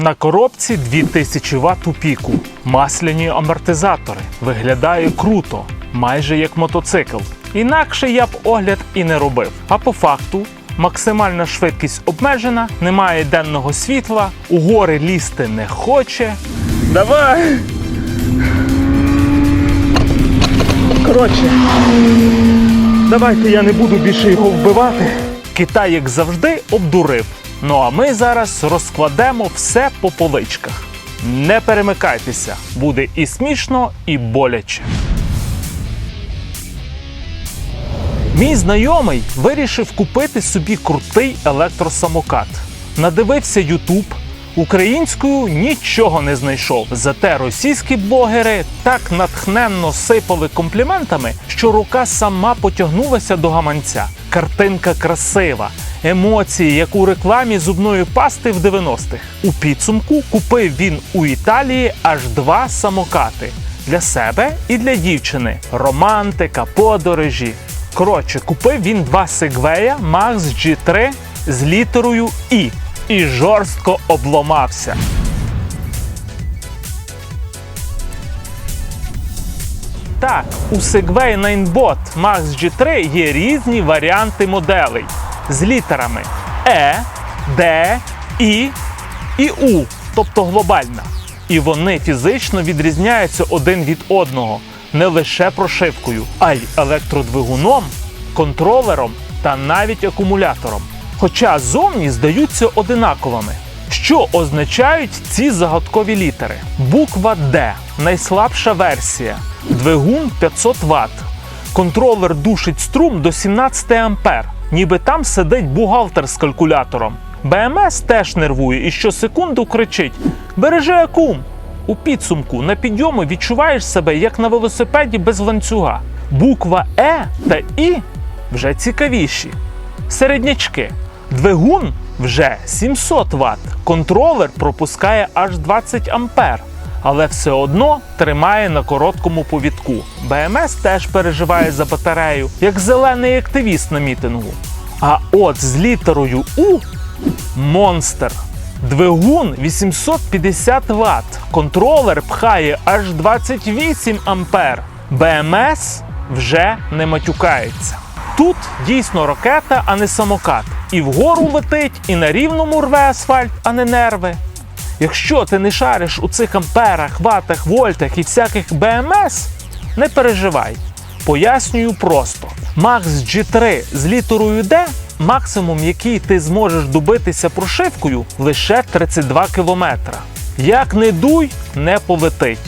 На коробці 2000 Вт у піку, масляні амортизатори. Виглядає круто, майже як мотоцикл. Інакше я б огляд і не робив. А по факту максимальна швидкість обмежена, немає денного світла, у гори лізти не хоче. Давай! Коротше, давайте я не буду більше його вбивати. Китай, як завжди, обдурив. Ну а ми зараз розкладемо все по поличках. Не перемикайтеся, буде і смішно, і боляче. Мій знайомий вирішив купити собі крутий електросамокат. Надивився Ютуб, українською нічого не знайшов. Зате російські блогери так натхненно сипали компліментами, що рука сама потягнулася до гаманця. Картинка красива, емоції, як у рекламі зубної пасти в 90-х. У підсумку купив він у Італії аж два самокати для себе і для дівчини. Романтика, подорожі. Коротше, купив він два сегвея Max G3 з літерою І і жорстко обломався. Так, у Segway Ninebot Max G3 є різні варіанти моделей з літерами Е, Д, І і У, тобто глобальна. І вони фізично відрізняються один від одного не лише прошивкою, а й електродвигуном, контролером та навіть акумулятором. Хоча зовні здаються одинаковими. Що означають ці загадкові літери? Буква Д найслабша версія, двигун 500 Вт. Контролер душить струм до 17 А, ніби там сидить бухгалтер з калькулятором. БМС теж нервує і щосекунду кричить: Бережи акум! У підсумку на підйому відчуваєш себе як на велосипеді без ланцюга. Буква Е та І вже цікавіші. Середнячки. Двигун вже 700 Вт. Контролер пропускає аж 20 А, але все одно тримає на короткому повідку. БМС теж переживає за батарею, як зелений активіст на мітингу. А от з літерою У монстр. Двигун 850 Вт. Контролер пхає аж 28 ампер. БМС вже не матюкається. Тут дійсно ракета, а не самокат. І вгору летить, і на рівному рве асфальт, а не нерви. Якщо ти не шариш у цих амперах, ватах, вольтах і всяких БМС, не переживай. Пояснюю просто: Max G3 з літерою D максимум, який ти зможеш добитися прошивкою, лише 32 км. Як не дуй, не полетить.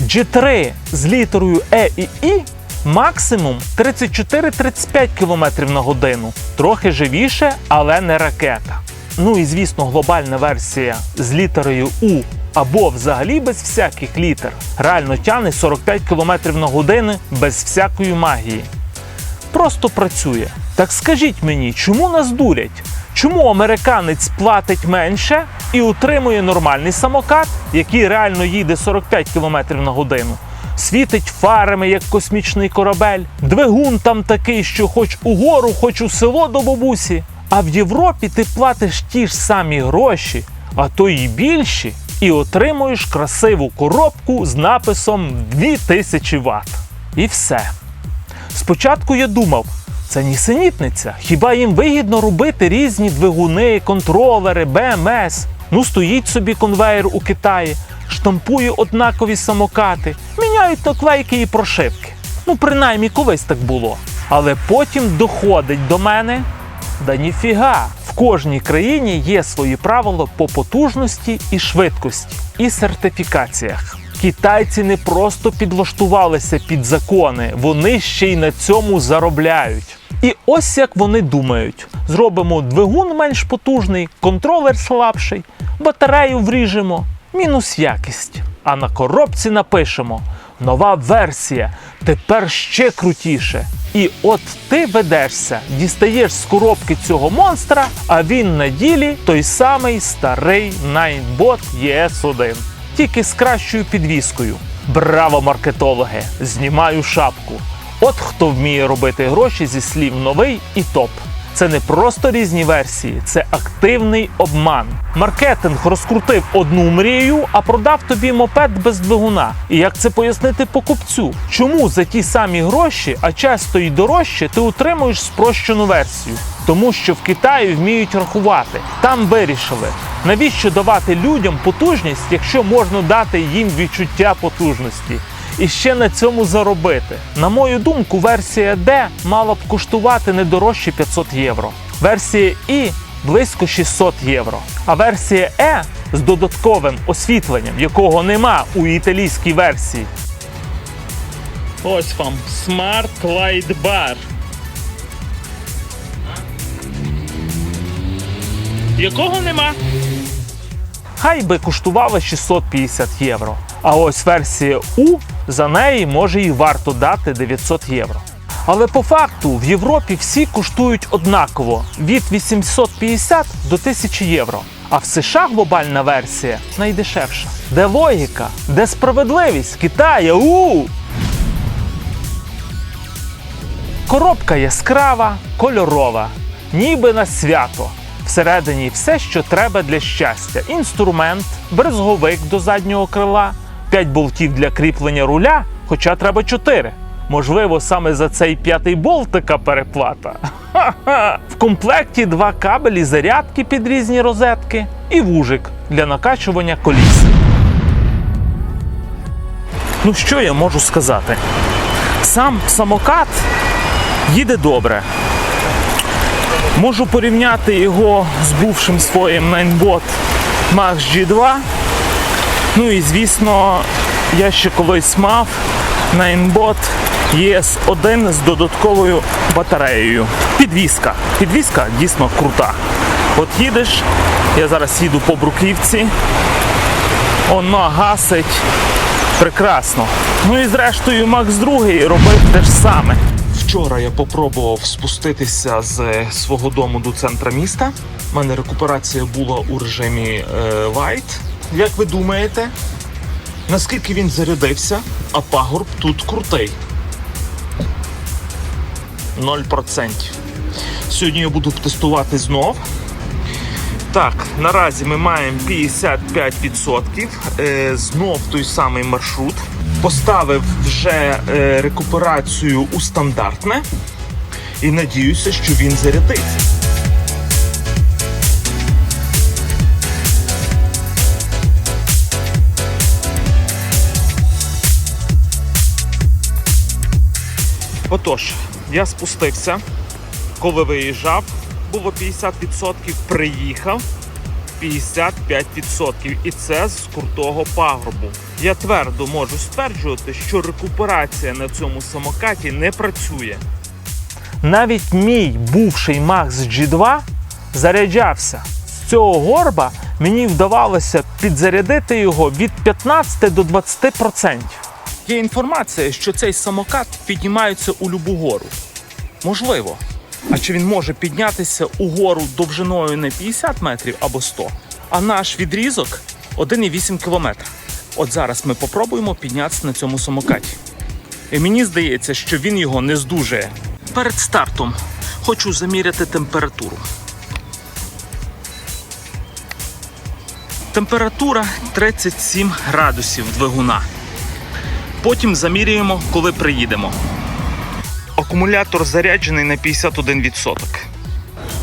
G3 з літерою E і І максимум 34-35 км на годину. Трохи живіше, але не ракета. Ну і звісно, глобальна версія з літерою У або взагалі без всяких літер реально тягне 45 км на годину без всякої магії. Просто працює. Так скажіть мені, чому нас дурять? Чому американець платить менше і утримує нормальний самокат, який реально їде 45 км на годину? Світить фарами, як космічний корабель, двигун там такий, що хоч угору, хоч у село до бабусі. А в Європі ти платиш ті ж самі гроші, а то й більші, і отримуєш красиву коробку з написом 2000 Вт. І все. Спочатку я думав, це нісенітниця. Хіба їм вигідно робити різні двигуни, контролери, БМС? Ну, стоїть собі конвейер у Китаї, штампує однакові самокати, міняють наклейки і прошивки. Ну, принаймні, колись так було. Але потім доходить до мене. Да ніфіга, в кожній країні є свої правила по потужності і швидкості, і сертифікаціях. Китайці не просто підлаштувалися під закони, вони ще й на цьому заробляють. І ось як вони думають: зробимо двигун менш потужний, контролер слабший, батарею вріжемо, мінус якість. А на коробці напишемо: нова версія, тепер ще крутіше. І от ти ведешся, дістаєш з коробки цього монстра, а він на ділі той самий старий Ninebot ES1 тільки з кращою підвіскою. Браво, маркетологи! Знімаю шапку. От хто вміє робити гроші зі слів новий і топ. Це не просто різні версії, це активний обман. Маркетинг розкрутив одну мрію, а продав тобі мопед без двигуна. І як це пояснити покупцю? Чому за ті самі гроші, а часто й дорожче, ти отримуєш спрощену версію? Тому що в Китаї вміють рахувати. Там вирішили, навіщо давати людям потужність, якщо можна дати їм відчуття потужності. І ще на цьому заробити. На мою думку, версія D мала б коштувати не дорожче 500 євро. Версія І близько 600 євро. А версія E з додатковим освітленням, якого нема у італійській версії. Ось вам Smart Light Bar. Якого нема? Хай би коштувала 650 євро. А ось версія У за неї може і варто дати 900 євро. Але по факту в Європі всі коштують однаково від 850 до 1000 євро. А в США глобальна версія найдешевша. Де логіка? Де справедливість? Китая? У! Коробка яскрава, кольорова, ніби на свято. Всередині все, що треба для щастя: інструмент, брезговик до заднього крила, 5 болтів для кріплення руля, хоча треба 4. Можливо, саме за цей п'ятий болтика переплата. Ха-ха! В комплекті два кабелі зарядки під різні розетки і вужик для накачування коліс. Ну що я можу сказати? Сам самокат їде добре. Можу порівняти його з бувшим своїм Ninebot Max G2. Ну і звісно, я ще колись мав Ninebot ES1 з додатковою батареєю. Підвізка. Підвізка дійсно крута. От їдеш, я зараз їду по бруківці, воно гасить прекрасно. Ну і зрештою Макс 2 робив те ж саме. Вчора я попробував спуститися з свого дому до центра міста. У мене рекуперація була у режимі е, Light. Як ви думаєте, наскільки він зарядився, а пагорб тут крутий? 0%. Сьогодні я буду тестувати знов. Так, наразі ми маємо 55%. Е, знов той самий маршрут. Поставив вже е, рекуперацію у стандартне і надіюся, що він зарядиться. Отож, я спустився, коли виїжджав, було 50%, приїхав 55%. І це з крутого пагорбу. Я твердо можу стверджувати, що рекуперація на цьому самокаті не працює. Навіть мій бувший Max G2 заряджався. З цього горба мені вдавалося підзарядити його від 15 до 20%. Є інформація, що цей самокат піднімається у любу гору. Можливо. А чи він може піднятися угору довжиною не 50 метрів або 100, а наш відрізок 1,8 кілометра. От зараз ми попробуємо піднятися на цьому самокаті. І мені здається, що він його не здужує. Перед стартом хочу заміряти температуру. Температура 37 градусів двигуна. Потім замірюємо, коли приїдемо. Акумулятор заряджений на 51%.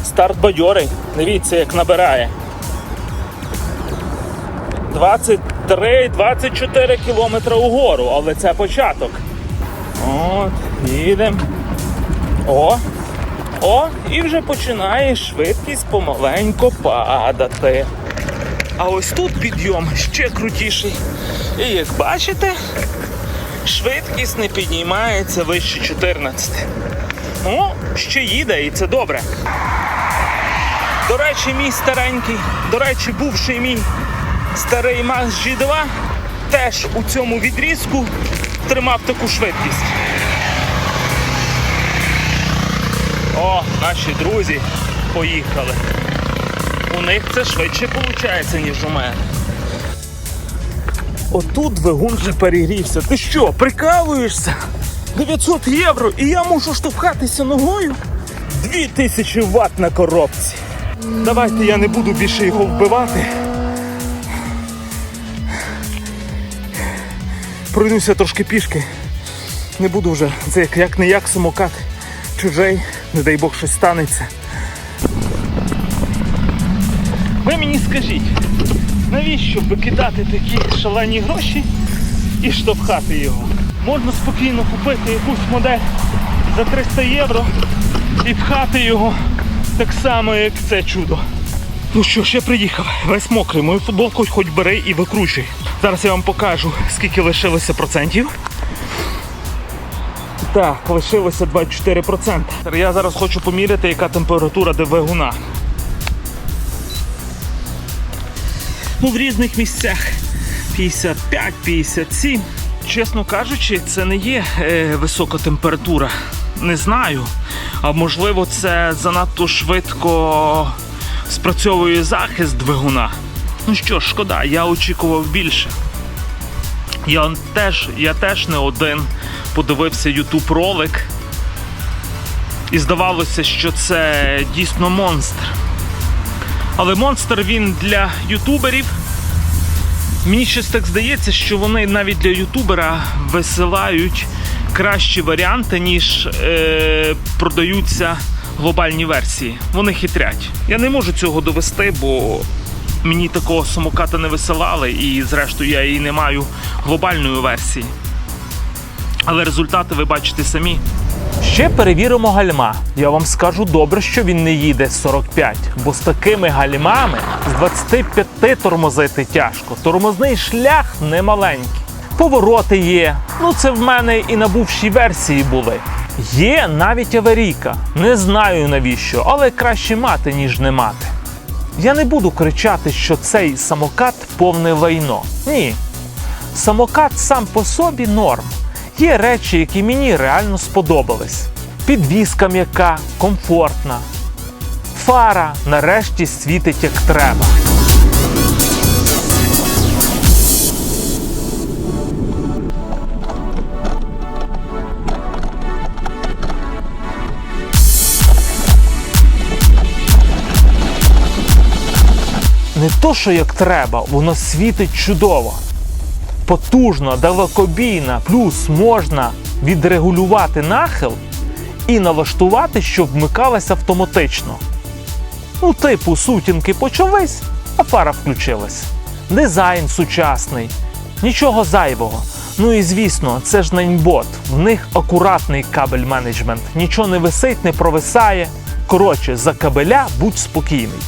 Старт бадьорий. Дивіться, як набирає. 23-24 кілометри угору, але це початок. От, їдемо. О! О, і вже починає швидкість помаленько падати. А ось тут підйом ще крутіший. І як бачите, швидкість не піднімається вище 14. Ну, ще їде, і це добре. До речі, мій старенький, до речі, бувший мій старий Max G2 теж у цьому відрізку тримав таку швидкість. О, наші друзі поїхали. У них це швидше виходить, ніж у мене. Отут двигун вже перегрівся. Ти що, прикалуєшся? 900 євро і я мушу штовхатися ногою? 2000 Вт на коробці. Давайте я не буду більше його вбивати. Пройдуся трошки пішки. Не буду вже. Це як не як самокат. Чужий, не дай Бог щось станеться. Ви мені скажіть, навіщо викидати такі шалені гроші і штовхати його? Можна спокійно купити якусь модель за 300 євро і пхати його так само, як це чудо. Ну що ж, я приїхав, весь мокрий, мою футболку хоч бери і викручуй. Зараз я вам покажу, скільки лишилося процентів. Так, лишилося 24%. Я зараз хочу поміряти, яка температура двигуна. Ну, в різних місцях 55, 57. Чесно кажучи, це не є е, висока температура. Не знаю. А можливо, це занадто швидко спрацьовує захист двигуна. Ну що ж, шкода, я очікував більше. Я теж, я теж не один подивився YouTube ролик. І здавалося, що це дійсно монстр. Але монстр він для ютуберів. Мені щось так здається, що вони навіть для ютубера висилають кращі варіанти, ніж е, продаються глобальні версії. Вони хитрять. Я не можу цього довести, бо мені такого самоката не висилали, і зрештою я і не маю глобальної версії. Але результати ви бачите самі. Ще перевіримо гальма. Я вам скажу добре, що він не їде 45, бо з такими гальмами з 25 тормозити тяжко. Тормозний шлях немаленький. Повороти є. Ну це в мене і на бувшій версії були. Є навіть аварійка. Не знаю навіщо, але краще мати, ніж не мати. Я не буду кричати, що цей самокат повне лайно. Ні. Самокат сам по собі норм. Є речі, які мені реально сподобались. Підвізка м'яка, комфортна. Фара нарешті світить як треба. Не то, що як треба, воно світить чудово потужна, далекобійна, плюс можна відрегулювати нахил і налаштувати, щоб вмикалася автоматично. Ну, типу, сутінки почались, а фара включилась. Дизайн сучасний, нічого зайвого. Ну і звісно, це ж нейнбот. В них акуратний кабель менеджмент. Нічого не висить, не провисає. Коротше, за кабеля будь спокійний.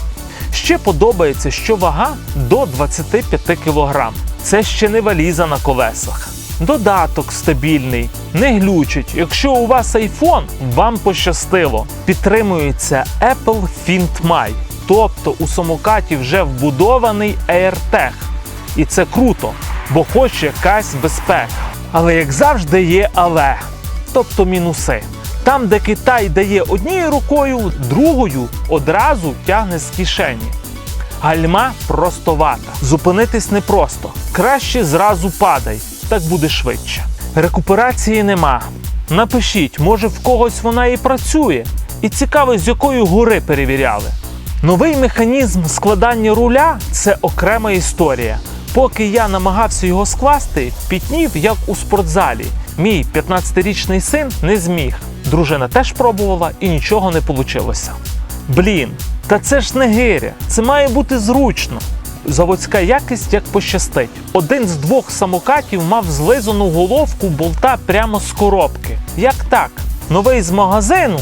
Ще подобається, що вага до 25 кг. Це ще не валіза на колесах. Додаток стабільний, не глючить. Якщо у вас iPhone, вам пощастило. Підтримується Apple FintMy, тобто у самокаті вже вбудований AirTag. І це круто, бо хоч якась безпека. Але як завжди є але, тобто мінуси. Там, де Китай дає однією рукою, другою одразу тягне з кишені. Гальма простовата. Зупинитись непросто. Краще зразу падай, так буде швидше. Рекуперації нема. Напишіть, може в когось вона і працює. І цікаво, з якої гори перевіряли. Новий механізм складання руля це окрема історія. Поки я намагався його скласти, пітнів як у спортзалі. Мій 15-річний син не зміг. Дружина теж пробувала і нічого не вийшло. Блін, та це ж не гиря, це має бути зручно. Заводська якість як пощастить. Один з двох самокатів мав злизану головку болта прямо з коробки. Як так? Новий з магазину,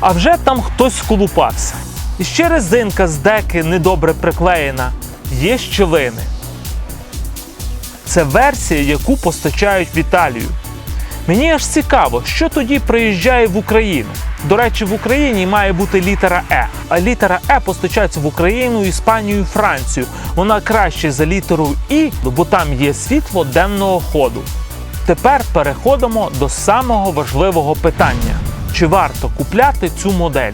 а вже там хтось сколупався. І ще резинка з деки недобре приклеєна. Є щілини. Це версія, яку постачають в Італію. Мені аж цікаво, що тоді приїжджає в Україну. До речі, в Україні має бути літера Е. А літера Е постачається в Україну, Іспанію, Францію. Вона краще за літеру І, бо там є світло денного ходу. Тепер переходимо до самого важливого питання: чи варто купляти цю модель?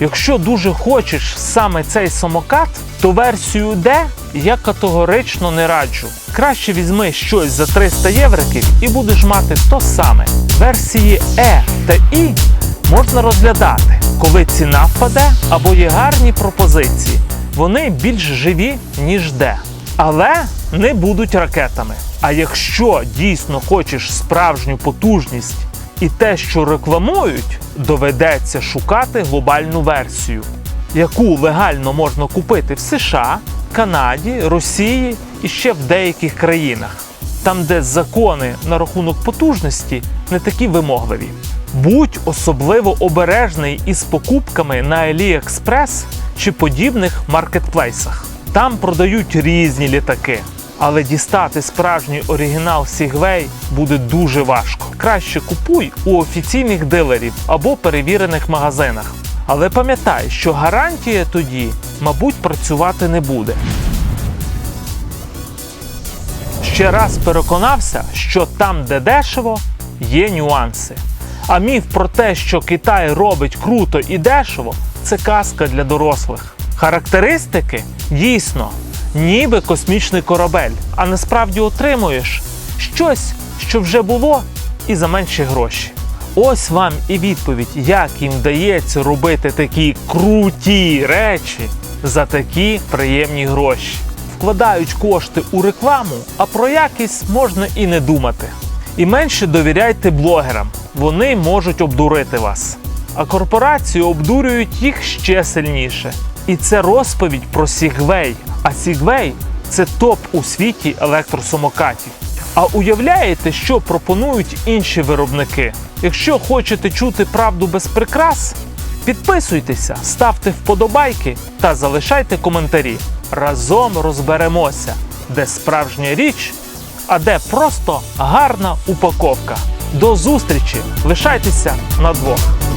Якщо дуже хочеш саме цей самокат, то версію D я категорично не раджу. Краще візьми щось за 300 євриків і будеш мати то саме. Версії E та I можна розглядати, коли ціна впаде або є гарні пропозиції. Вони більш живі, ніж де. Але не будуть ракетами. А якщо дійсно хочеш справжню потужність і те, що рекламують, доведеться шукати глобальну версію, яку легально можна купити в США, Канаді, Росії і ще в деяких країнах, там, де закони на рахунок потужності не такі вимогливі. Будь особливо обережний із покупками на AliExpress чи подібних маркетплейсах. Там продають різні літаки, але дістати справжній оригінал Segway буде дуже важко. Краще купуй у офіційних дилерів або перевірених магазинах. Але пам'ятай, що гарантія тоді, мабуть, працювати не буде. Ще раз переконався, що там, де дешево, є нюанси. А міф про те, що Китай робить круто і дешево, це казка для дорослих. Характеристики дійсно, ніби космічний корабель, а насправді отримуєш щось, що вже було, і за менші гроші. Ось вам і відповідь, як їм вдається робити такі круті речі за такі приємні гроші. Вкладають кошти у рекламу, а про якість можна і не думати. І менше довіряйте блогерам, вони можуть обдурити вас. А корпорації обдурюють їх ще сильніше. І це розповідь про Segway. А Segway – це топ у світі електросамокатів. А уявляєте, що пропонують інші виробники? Якщо хочете чути правду без прикрас, підписуйтеся, ставте вподобайки та залишайте коментарі. Разом розберемося, де справжня річ, а де просто гарна упаковка. До зустрічі! Лишайтеся на двох.